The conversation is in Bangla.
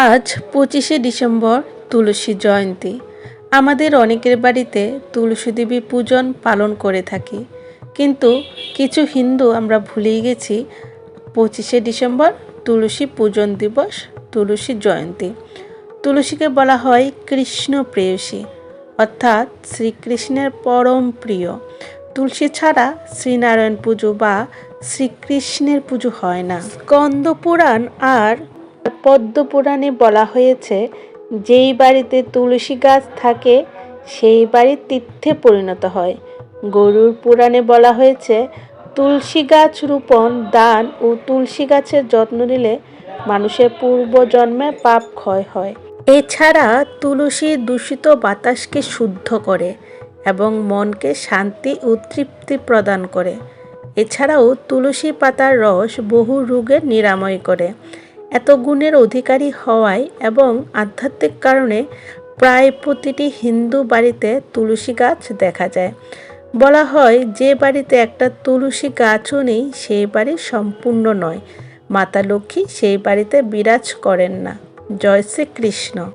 আজ পঁচিশে ডিসেম্বর তুলসী জয়ন্তী। আমাদের অনেকের বাড়িতে তুলসী দেবী পূজন পালন করে থাকি। কিন্তু কিছু হিন্দু আমরা ভুলেই গেছি, পঁচিশে ডিসেম্বর তুলসী পূজন দিবস, তুলসী জয়ন্তী। তুলসীকে বলা হয় কৃষ্ণ প্রেয়সী, অর্থাৎ শ্রীকৃষ্ণের পরম প্রিয়। তুলসী ছাড়া শ্রীনারায়ণ পুজো বা শ্রীকৃষ্ণের পুজো হয় না। স্কন্দ পুরাণ আর পদ্মপুরাণে বলা হয়েছে, যেই বাড়িতে তুলসী গাছ থাকে, সেই বাড়ি তীর্থে পরিণত হয়। গরুর পুরাণে বলা হয়েছে, তুলসী গাছ রোপণ, দান ও তুলসী গাছের যত্ন নিলে মানুষের পূর্বজন্মে পাপ ক্ষয় হয়। এছাড়া তুলসী দূষিত বাতাসকে শুদ্ধ করে এবং মনকে শান্তি ও তৃপ্তি প্রদান করে। এছাড়াও তুলসী পাতার রস বহু রোগের নিরাময় করে। এত গুণের অধিকারী হওয়ায় এবং আধ্যাত্মিক কারণে প্রায় প্রতিটি হিন্দু বাড়িতে তুলসী গাছ দেখা যায়। বলা হয়, যে বাড়িতে একটা তুলসী গাছও নেই, সেই বাড়ি সম্পূর্ণ নয়। মাতা লক্ষ্মী সেই বাড়িতে বিরাজ করেন না। জয় শ্রীকৃষ্ণ।